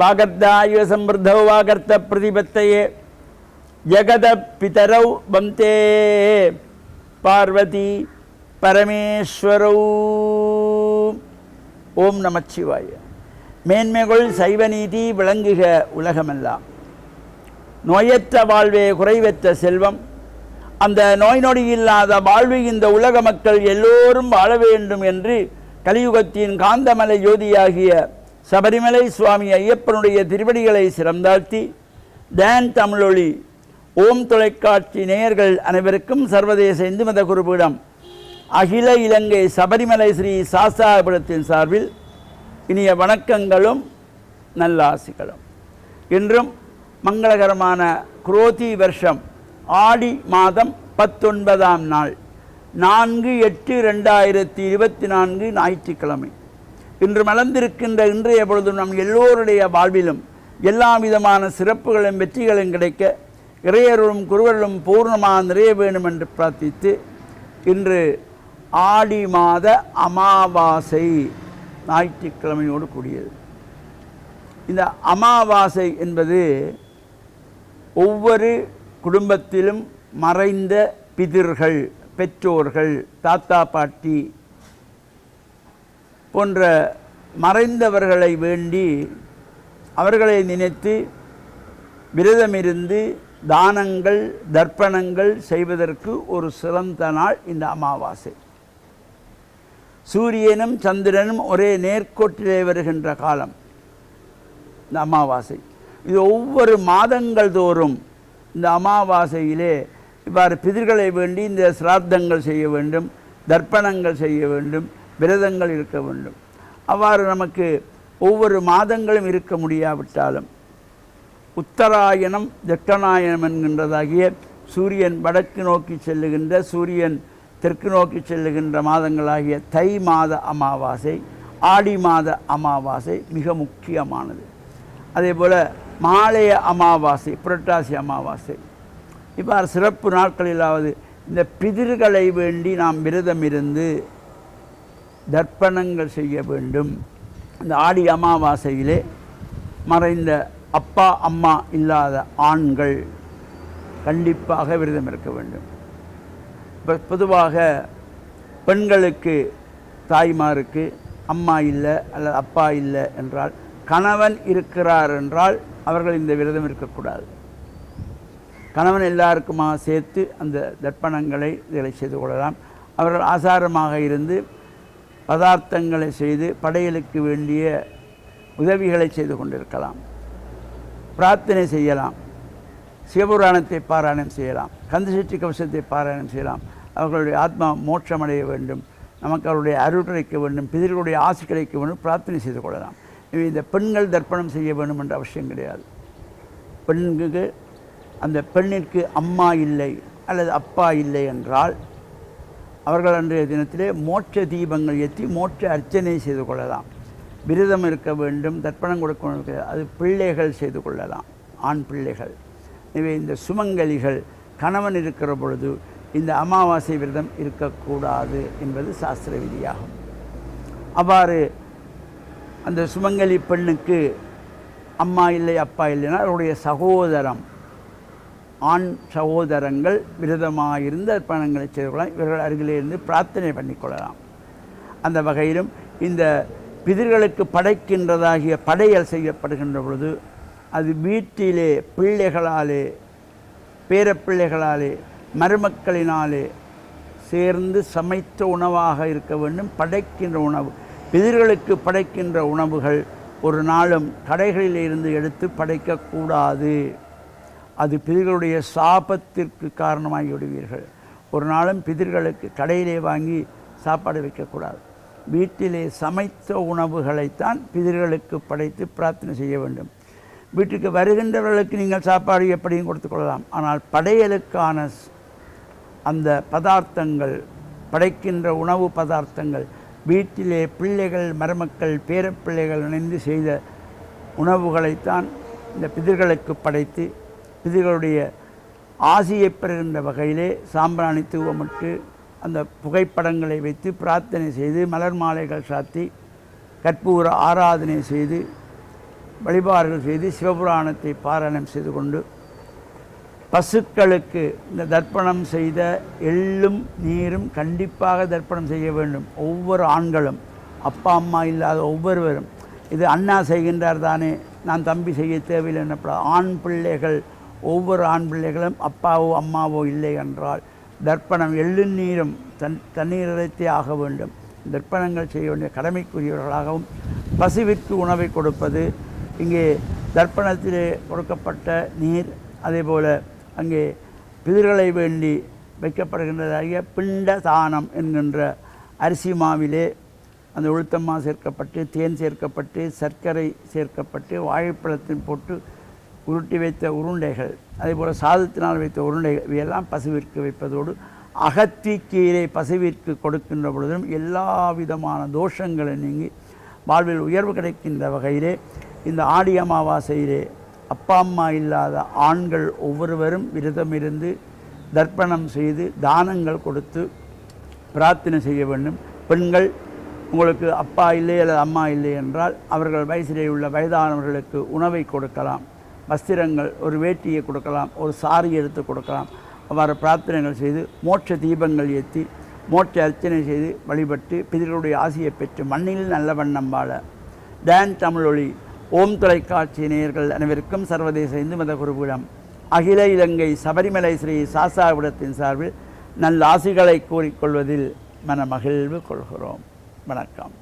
வாகர்த்தாயுவ சம்பிருத்தௌ வாகர்த்த பிரதிபத்தையே ஜகத பிதரௌ வந்தே பார்வதி பரமேஸ்வரௌ ஓம் நமச்சிவாய மேன்மைகள் சைவநீதி விளங்குக உலகமெல்லாம். நோயற்ற வாழ்வே குறைவற்ற செல்வம். அந்த நோய் நொடி இல்லாத வாழ்வு இந்த உலக மக்கள் எல்லோரும் வாழ வேண்டும் என்று கலியுகத்தின் காந்தமலை ஜோதியாகிய சபரிமலை சுவாமி ஐயப்பனுடைய திருவடிகளை சிறந்தாழ்த்தி டேன் தமிழொளி ஓம் தொலைக்காட்சி நேயர்கள் அனைவருக்கும் சர்வதேச இந்து மத குருபீடம் அகில இலங்கை சபரிமலை ஸ்ரீ சாஸ்தாபுரத்தின் சார்பில் இனிய வணக்கங்களும் நல்லாசிகளும். இன்றும் மங்களகரமான குரோதி வருஷம் ஆடி மாதம் பத்தொன்பதாம் நாள் நான்கு எட்டு ரெண்டாயிரத்தி இருபத்தி நான்கு ஞாயிற்றுக்கிழமை. இன்று மலர்ந்திருக்கின்ற இன்றைய பொழுது நம் எல்லோருடைய வாழ்விலும் எல்லா விதமான சிறப்புகளும் வெற்றிகளும் கிடைக்க இறையருளும் குருவர்களும் பூர்ணமாக நிறைய வேண்டும் என்று பிரார்த்தித்து இன்று ஆடி மாத அமாவாசை ஞாயிற்றுக்கிழமையோடு கூடியது. இந்த அமாவாசை என்பது ஒவ்வொரு குடும்பத்திலும் மறைந்த பிதிர்கள் பெற்றோர்கள் தாத்தா பாட்டி போன்ற மறைந்தவர்களை வேண்டி அவர்களை நினைத்து விரதமிருந்து தானங்கள் தர்ப்பணங்கள் செய்வதற்கு ஒரு சிறந்த நாள் இந்த அமாவாசை. சூரியனும் சந்திரனும் ஒரே நேர்கோட்டிலே வருகின்ற காலம் இந்த அமாவாசை. இது ஒவ்வொரு மாதங்கள் தோறும் இந்த அமாவாசையிலே இவ்வாறு பிதிர்களை வேண்டி இந்த சிராத்தங்கள் செய்ய வேண்டும் தர்ப்பணங்கள் செய்ய வேண்டும் விரதங்கள் இருக்க வேண்டும். அவ்வாறு நமக்கு ஒவ்வொரு மாதங்களும் இருக்க முடியாவிட்டாலும் உத்தராயணம் தட்சணாயனம் என்கின்றதாகிய சூரியன் வடக்கு நோக்கி செல்லுகின்ற சூரியன் தெற்கு நோக்கி செல்லுகின்ற மாதங்களாகிய தை மாத அமாவாசை ஆடி மாத அமாவாசை மிக முக்கியமானது. அதே போல் மாலைய அமாவாசை புரட்டாசி அமாவாசை. இவ்வாறு சிறப்பு நாட்களிலாவது இந்த பிதிர்களை வேண்டி நாம் விரதம் இருந்து தர்ப்பணங்கள் செய்ய வேண்டும். இந்த ஆடி அமாவாசையிலே மறைந்த அப்பா அம்மா இல்லாத ஆண்கள் கண்டிப்பாக விரதம் இருக்க வேண்டும். இப்போ பொதுவாக பெண்களுக்கு தாய்மாருக்கு அம்மா இல்லை அல்லது அப்பா இல்லை என்றால் கணவன் இருக்கிறார் என்றால் அவர்கள் இந்த விரதம் இருக்கக்கூடாது. கணவன் எல்லாருக்குமாக சேர்த்து அந்த தர்ப்பணங்களை இதை செய்து கொள்ளலாம். அவர்கள் ஆசாரமாக இருந்து பதார்த்தங்களை செய்து படையலுக்கு வேண்டிய உதவிகளை செய்து கொண்டிருக்கலாம். பிரார்த்தனை செய்யலாம். சிவபுராணத்தை பாராயணம் செய்யலாம். கந்தசஷ்டி கவசத்தை பாராயணம் செய்யலாம். அவர்களுடைய ஆத்மா மோட்சமடைய வேண்டும். நமக்கு அவருடைய அருள் கிடைக்க வேண்டும். பிதர்களுடைய ஆசை கிடைக்க வேண்டும். பிரார்த்தனை செய்து கொள்ளலாம். இந்த பெண்கள் தர்ப்பணம் செய்ய வேண்டும் என்ற அவசியம் கிடையாது. பெண்ணுக்கு அந்த பெண்ணிற்கு அம்மா இல்லை அல்லது அப்பா இல்லை என்றால் அவர்கள் அன்றைய தினத்திலே மோட்ச தீபங்கள் ஏற்றி மோட்ச அர்ச்சனை செய்து கொள்ளலாம். விரதம் இருக்க வேண்டும் தர்ப்பணம் கொடுக்க வேண்டும். அது பிள்ளைகள் செய்து கொள்ளலாம். ஆண் பிள்ளைகள். எனவே இந்த சுமங்கலிகள் கணவன் இருக்கிற பொழுது இந்த அமாவாசை விரதம் இருக்கக்கூடாது என்பது சாஸ்திர விதியாகும். அவ்வாறு அந்த சுமங்கலி பெண்ணுக்கு அம்மா இல்லை அப்பா இல்லைன்னா அவருடைய சகோதரம் ஆண் சகோதரங்கள் விரதமாயிருந்து அர்ப்பணங்களை செய்து கொள்ளலாம். இவர்கள் அருகிலே இருந்து பிரார்த்தனை பண்ணிக்கொள்ளலாம் அந்த வகையிலும் இந்த பிதிர்களுக்கு படைக்கின்றதாகிய படையல் செய்யப்படுகின்ற பொழுது அது வீட்டிலே பிள்ளைகளாலே பேரப்பிள்ளைகளாலே மருமக்களினாலே சேர்ந்து சமைத்த உணவாக இருக்க வேண்டும். படைக்கின்ற உணவு பிதிர்களுக்கு படைக்கின்ற உணவுகள் ஒரு நாளும் கடைகளில் இருந்து எடுத்து படைக்கக்கூடாது. அது பிதிர்களுடைய சாபத்திற்கு காரணமாகி விடுவீர்கள் ஒரு நாளும் பிதிர்களுக்கு கடையிலே வாங்கி சாப்பாடு வைக்கக்கூடாது. வீட்டிலே சமைத்த உணவுகளைத்தான் பிதிர்களுக்கு படைத்து பிரார்த்தனை செய்ய வேண்டும். வீட்டுக்கு வருகின்றவர்களுக்கு நீங்கள் சாப்பாடு எப்படியும் கொடுத்து கொள்ளலாம். ஆனால் படையலுக்கான அந்த பதார்த்தங்கள் படைக்கின்ற உணவு பதார்த்தங்கள் வீட்டிலே பிள்ளைகள் மருமக்கள் பேரப்பிள்ளைகள் இணைந்து செய்த உணவுகளைத்தான் இந்த பிதிர்களுக்கு படைத்து விதிகளுடைய ஆசியை பெறுகின்ற வகையிலே சாம்பிராணி தூவமிட்டு அந்த புகைப்படங்களை வைத்து பிரார்த்தனை செய்து மலர் மாலைகள் சாத்தி கற்பூர ஆராதனை செய்து வழிபாடுகள் செய்து சிவபுராணத்தை பாராயணம் செய்து கொண்டு பசுக்களுக்கு இந்த தர்ப்பணம் செய்த எள்ளும் நீரும் கண்டிப்பாக தர்ப்பணம் செய்ய வேண்டும். ஒவ்வொரு ஆண்களும் அப்பா அம்மா இல்லாத ஒவ்வொருவரும். இது அண்ணா செய்கின்றார் தானே நான் தம்பி செய்ய தேவையில்லை என்னப்படாது ஆண் பிள்ளைகள் ஒவ்வொரு ஆண் பிள்ளைகளும் அப்பாவோ அம்மாவோ இல்லை என்றால் தர்ப்பணம் எள்ளுநீரும் தன் தண்ணீர் இறைத்தே ஆக வேண்டும். தர்ப்பணங்கள் செய்ய வேண்டிய கடமைக்குரியவர்களாகவும் பசுவிற்கு உணவை கொடுப்பது இங்கே தர்ப்பணத்திலே கொடுக்கப்பட்ட நீர் அதேபோல் அங்கே பிதிர்களை வேண்டி வைக்கப்படுகின்றதாகிய பிண்ட தானம் என்கின்ற அரிசி மாவிலே அந்த உளுத்தம்மா சேர்க்கப்பட்டு தேன் சேர்க்கப்பட்டு சர்க்கரை சேர்க்கப்பட்டு வாழைப்பழத்தில் போட்டு உருட்டி வைத்த உருண்டைகள் அதேபோல் சாதத்தினால் வைத்த உருண்டைகள் இவையெல்லாம் பசுவிற்கு வைப்பதோடு அகத்திக்கீரை பசுவிற்கு கொடுக்கின்ற பொழுதும் எல்லா விதமான தோஷங்களை நீங்கி வாழ்வில் உயர்வு கிடைக்கின்ற வகையிலே இந்த ஆடி அமாவாசையிலே அப்பா அம்மா இல்லாத ஆண்கள் ஒவ்வொருவரும் விரதமிருந்து தர்ப்பணம் செய்து தானங்கள் கொடுத்து பிரார்த்தனை செய்ய வேண்டும். பெண்கள் உங்களுக்கு அப்பா இல்லை அல்லது அம்மா இல்லை என்றால் அவர்கள் வயசிலே உள்ள வயதானவர்களுக்கு உணவை கொடுக்கலாம். வஸ்திரங்கள் ஒரு வேட்டியை கொடுக்கலாம் ஒரு சாரி எடுத்து கொடுக்கலாம். அவ்வாறு பிரார்த்தனைகள் செய்து மோட்ச தீபங்கள் ஏற்றி மோட்ச அர்ச்சனை செய்து வழிபட்டு பிதர்களுடைய ஆசையை பெற்று மண்ணில் நல்ல வண்ணம் வாழ. டேன் தமிழொலி ஓம் தொலைக்காட்சி நேயர்கள் அனைவருக்கும் சர்வதேச இந்து மத குருபீடம் அகில இலங்கை சபரிமலை ஸ்ரீ சாசாவிடத்தின் சார்பில் நல்ல ஆசிகளை கூறிக்கொள்வதில் மன மகிழ்வு கொள்கிறோம். வணக்கம்.